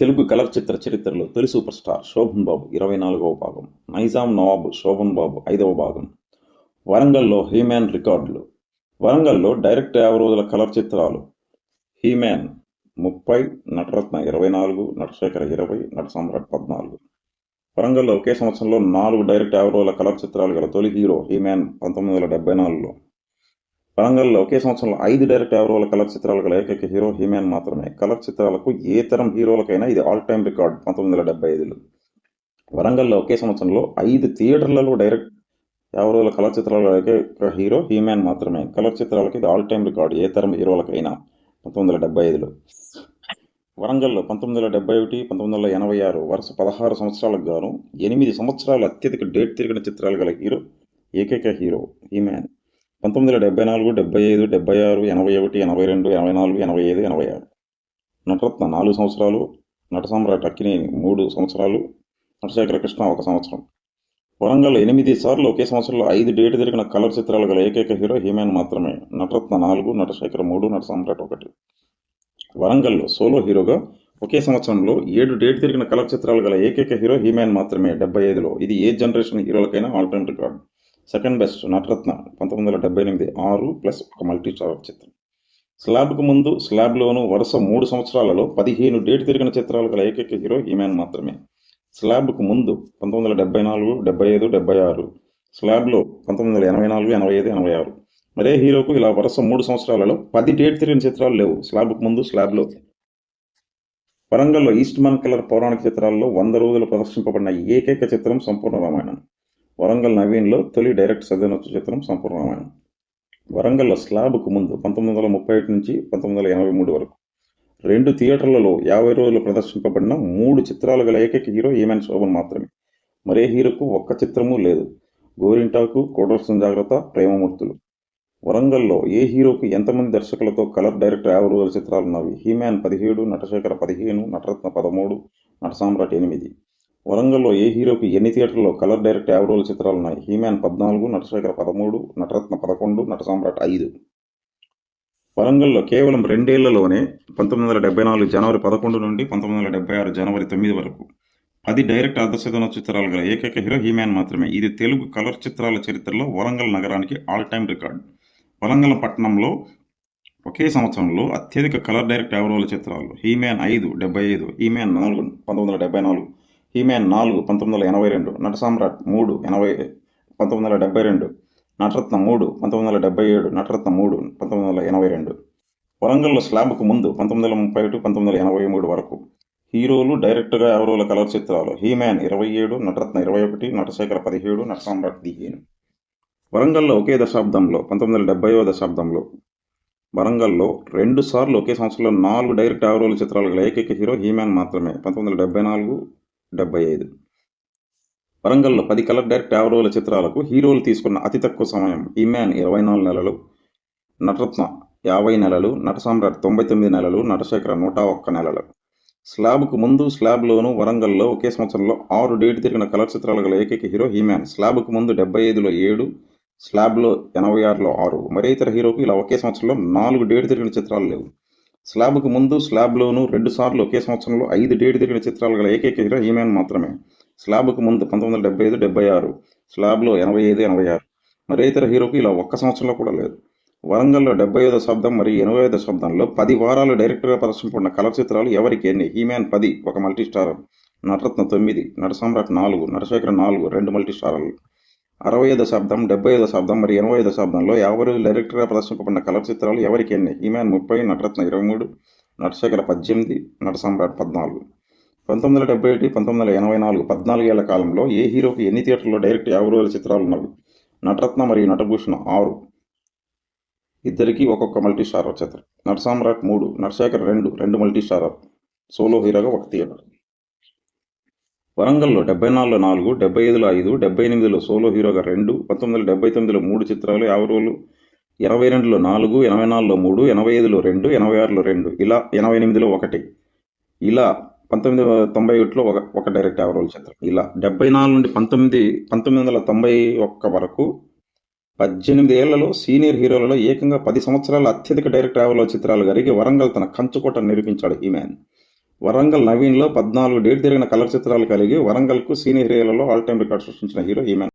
Telugu colour చిత్ర చరిత్రలో తొలి super star Shobhan బాబు ఇరవై నాలుగవ భాగం. నైజాం నవాబు శోభన్ బాబు ఐదవ భాగం. వరంగల్లో హీమ్యాన్ రికార్డులు. వరంగల్లో డైరెక్ట్ యాభై రోజుల కలర్ చిత్రాలు. హీమ్యాన్ ముప్పై నటరత్న ఇరవై నాలుగు నటశేఖర ఇరవై నటసమ్రాట్ పద్నాలుగు. వరంగల్లో ఒకే సంవత్సరంలో నాలుగు డైరెక్ట్ యాభై రోజుల కలర్ చిత్రాలు గల తొలి హీరో హీమ్యాన్ పంతొమ్మిది వందల డెబ్బై నాలుగులో. వరంగల్లో ఒకే సంవత్సరంలో ఐదు డైరెక్ట్ యాభై రోజుల కలర్ చిత్రాలు గల ఏకైక హీరో హీమాన్ మాత్రమే. కలర్ చిత్రాలకు ఏ తరం హీరోలకైనా ఇది ఆల్ టైమ్ రికార్డ్ పంతొమ్మిది వందల డెబ్బై ఐదులో. వరంగల్లో ఒకే సంవత్సరంలో ఐదు థియేటర్లలో డైరెక్ట్ యాభై కలర్ చిత్రాల ఏకైక హీరో హీమాన్ మాత్రమే. కలర్ చిత్రాలకు ఇది ఆల్ టైమ్ రికార్డ్ ఏ తరం హీరోలకైనా పంతొమ్మిది వందల డెబ్బై ఐదులో. వరంగల్లో పంతొమ్మిది వందల డెబ్బై ఒకటి పంతొమ్మిది వందల ఎనభై ఆరు వరుస పదహారు సంవత్సరాలకు గాను ఎనిమిది సంవత్సరాలు అత్యధిక డేట్ తిరిగిన చిత్రాలు గల హీరో ఏకైక హీరో హీమాన్. పంతొమ్మిది వందల డెబ్బై నాలుగు డెబ్బై ఐదు డెబ్బై ఆరు ఎనభై ఒకటి ఎనభై రెండు ఎనభై నాలుగు ఎనభై ఐదు ఎనభై ఆరు నటరత్న నాలుగు సంవత్సరాలు నట సమ్రాట్ అక్కినేని మూడు సంవత్సరాలు నటశేఖర కృష్ణ ఒక సంవత్సరం. వరంగల్ ఎనిమిది సార్లు ఒకే సంవత్సరంలో ఐదు డేట్ జరిగిన కలర్ చిత్రాలు గల ఏకైక హీరో హీమాన్ మాత్రమే నటరత్న నాలుగు నటశేఖర మూడు నట సమ్రాట్ ఒకటి. వరంగల్లో సోలో హీరోగా ఒకే సంవత్సరంలో ఏడు డేట్ తిరిగిన కలర్ చిత్రాలు గల ఏకైక హీరో హీమాన్ మాత్రమే డెబ్బై ఐదులో. ఇది ఏ జనరేషన్ హీరోలకైనా all time second best Nataratna పంతొమ్మిది వందల డెబ్బై ఎనిమిది ఆరు ప్లస్ ఒక మల్టీ స్టార్ చిత్రం. స్లాబ్కు ముందు స్లాబ్లోను వరుస మూడు సంవత్సరాలలో పదిహేను డేట్ తిరిగిన చిత్రాలు గల ఏకైక హీరో ఈమెన్ మాత్రమే. స్లాబ్కు ముందు పంతొమ్మిది వందల డెబ్బై నాలుగు డెబ్బై ఐదు డెబ్బై ఆరు. స్లాబ్లో పంతొమ్మిది వందల ఎనభై నాలుగు ఎనభై ఐదు ఎనభై ఆరు. మరే హీరోకు ఇలా వరుస మూడు సంవత్సరాలలో పది డేట్ తిరిగిన చిత్రాలు లేవు. స్లాబ్కు ముందు స్లాబ్లో వరంగల్లో ఈస్ట్ మన్ కలర్ పౌరాణిక చిత్రాల్లో వంద రోజులు ప్రదర్శింపబడిన ఏకైక చిత్రం సంపూర్ణ రామాయణం. వరంగల్ నవీన్లో తొలి డైరెక్ట్ సదనొచ్చు చిత్రం సంపూర్ణమైన వరంగల్ వరంగల్లో స్లాబ్కు ముందు పంతొమ్మిది వందల ముప్పై ఒకటి నుంచి పంతొమ్మిది వందల ఎనభై మూడు వరకు రెండు థియేటర్లలో యాభై రోజులు ప్రదర్శింపబడిన మూడు చిత్రాలు గల ఏకైక హీరో ఏమన్ శోభన్ మాత్రమే. మరే హీరోకు ఒక్క చిత్రము లేదు. గోరింటాకు కోటర్సం జాగ్రత్త ప్రేమమూర్తులు. వరంగల్లో ఏ హీరోకు ఎంతమంది దర్శకులతో కలర్ డైరెక్టర్ యాభై రోజుల చిత్రాలు ఉన్నవి హీమ్యాన్ పదిహేడు నటశేఖర పదిహేను నటరత్న పదమూడు నటసామ్రాట్ ఎనిమిది. వరంగల్లో ఏ హీరోకి ఎన్ని థియేటర్లో కలర్ డైరెక్ట్ యాభై రోజుల చిత్రాలు ఉన్నాయి హీమ్యాన్ పద్నాలుగు నటశేఖర పదమూడు నటరత్న పదకొండు నట సామ్రాట్ ఐదు. వరంగల్లో కేవలం రెండేళ్ళలోనే పంతొమ్మిది వందల డెబ్బై నాలుగు జనవరి పదకొండు నుండి పంతొమ్మిది వందల డెబ్బై ఆరు జనవరి తొమ్మిది వరకు పది డైరెక్ట్ అర్ధశతన చిత్రాలు గల ఏకైక హీరో హీమ్యాన్ మాత్రమే. ఇది తెలుగు కలర్ చిత్రాల చరిత్రలో వరంగల్ నగరానికి ఆల్ టైమ్ రికార్డ్. వరంగల్ పట్టణంలో ఒకే సంవత్సరంలో అత్యధిక కలర్ డైరెక్ట్ యాభై చిత్రాలు హీమ్యాన్ ఐదు డెబ్బై ఐదు హీమ్యాన్ నాలుగు పంతొమ్మిది వందల డెబ్బై నాలుగు హీమ్యాన్ నాలుగు పంతొమ్మిది వందల ఎనభై రెండు నట సామ్రాట్ మూడు ఎనభై పంతొమ్మిది వందల డెబ్బై రెండు నటరత్న మూడు పంతొమ్మిది వందల డెబ్బై ఏడు నటరత్న మూడు పంతొమ్మిది వందల ఎనభై రెండు. వరంగల్లో స్లాబ్కు ముందు పంతొమ్మిది వందల ముప్పై ఒకటి పంతొమ్మిది వందల ఎనభై మూడు వరకు హీరోలు డైరెక్ట్గా ఎవరోల కలర్ చిత్రాలు? హీమ్యాన్ ఇరవై ఏడు నటరత్న ఇరవై ఒకటి నటశేఖర పదిహేడు నట సామ్రాట్ వరంగల్లో ఒకే దశాబ్దంలో పంతొమ్మిది వందల డెబ్బైవ దశాబ్దంలో వరంగల్లో రెండు సార్లు ఒకే సంవత్సరంలో నాలుగు డైరెక్ట్ ఆవరోల చిత్రాలు గల ఏకైక హీరో హీమ్యాన్ మాత్రమే. పంతొమ్మిది వందల డెబ్బై నాలుగు డెబ్బై ఐదు వరంగల్లో పది కలర్ డైరెక్ట్ యావరోల చిత్రాలకు హీరోలు తీసుకున్న అతి తక్కువ సమయం. హీమ్యాన్ ఇరవై నాలుగు నెలలు నటరత్న యాభై నెలలు నట సామ్రాట్ తొంభై తొమ్మిది నెలలు నటశేఖర నూట ఒక్క నెలలు. స్లాబ్కు ముందు స్లాబ్లోను వరంగల్లో ఒకే సంవత్సరంలో ఆరు డేట్ తిరిగిన కలర్ చిత్రాలు గల ఏకైక హీరో హీమ్యాన్ స్లాబ్కు ముందు డెబ్బై ఐదులో ఏడు స్లాబ్లో ఎనభై ఆరులో ఆరు. మరే ఇతర హీరోకు ఇలా ఒకే సంవత్సరంలో నాలుగు డేట్ తిరిగిన చిత్రాలు లేవు. స్లాబ్కు ముందు స్లాబ్లోనూ రెండు సార్లు ఒకే సంవత్సరంలో ఐదు డేట్ తిరిగిన చిత్రాలు గల ఏకైక హీరో హీమ్యాన్ మాత్రమే. స్లాబ్కు ముందు పంతొమ్మిది వందల డెబ్బై ఐదు డెబ్బై ఆరు. స్లాబ్లో ఎనభై ఐదు ఎనభై ఆరు. మరే ఇతర హీరోకు ఇలా ఒక్క సంవత్సరంలో కూడా లేదు. వరంగల్లో డెబ్బై ఐదో శబ్దం మరియు ఎనభై ఐదో శబ్దంలో పది వారాలు డైరెక్టర్గా ప్రదర్శింపబడిన కలర్ చిత్రాలు ఎవరికి ఎన్ని? హీమ్యాన్ పది ఒక మల్టీ స్టారర్ నటరత్న తొమ్మిది నటసామ్రాట్ నాలుగు నటశేఖర నాలుగు రెండు మల్టీ స్టారర్లు అరవై ఐదో శబ్దం డెబ్బై ఐదో శబ్దం మరియు ఎనభై ఐదో శబ్దంలో యాభై డైరెక్టర్గా ప్రదర్శింపబడిన కలర్ చిత్రాలు ఎవరికి ఎన్ని? ఈమెన్ ముప్పై నటరత్న ఇరవై మూడు నటశేఖర పద్దెనిమిది నటసామ్రాట్ పద్నాలుగు. పంతొమ్మిది వందల డెబ్బై ఒకటి పంతొమ్మిది వందల ఎనభై నాలుగు పద్నాలుగేళ్ళ కాలంలో ఏ హీరోకి ఎన్ని థియేటర్లో డైరెక్ట్ యాభై రోజుల చిత్రాలు ఉన్నవి? నటరత్న మరియు నటభూషణ ఆరు. ఇద్దరికి ఒక్కొక్క మల్టీ స్టారర్ చిత్రం. నట సామ్రాట్ మూడు నటశేఖర్ రెండు రెండు మల్టీ స్టారర్ సోలో హీరోగా ఒక థియేటర్. వరంగల్లో డెబ్బై నాలుగులో నాలుగు డెబ్బై ఐదులో ఐదు డెబ్బై ఎనిమిదిలో సోలో హీరోగా రెండు పంతొమ్మిది వందల డెబ్బై తొమ్మిదిలో మూడు చిత్రాలు యాభై రోజులు రెండులో నాలుగు ఎనభై నాలుగులో మూడు ఎనభై ఐదులో రెండు ఎనభై ఆరులో రెండు ఇలా ఎనభై ఎనిమిదిలో ఒకటి. ఇలా పంతొమ్మిది వందల తొంభై ఒకటిలో ఒక ఒక డైరెక్ట్ యాభై రోజుల చిత్రం. ఇలా డెబ్బై నాలుగు నుండి పంతొమ్మిది పంతొమ్మిది వందల తొంభై ఒక్క వరకు పద్దెనిమిది ఏళ్ళలో సీనియర్ హీరోలలో ఏకంగా పది సంవత్సరాల అత్యధిక డైరెక్ట్ యాభై చిత్రాలు కరిగి వరంగల్ తన కంచుకోట నిరూపించాడు ఈ మ్యాన్ వరంగల్ నవీన్లో పద్నాలుగు డేట్ తిరిగిన కలర్ చిత్రాలు కలిగి వరంగల్కు సీనియర్ హీరోలలో ఆల్ టైమ్ రికార్డ్ సృష్టించిన హీరో ఈమెన్.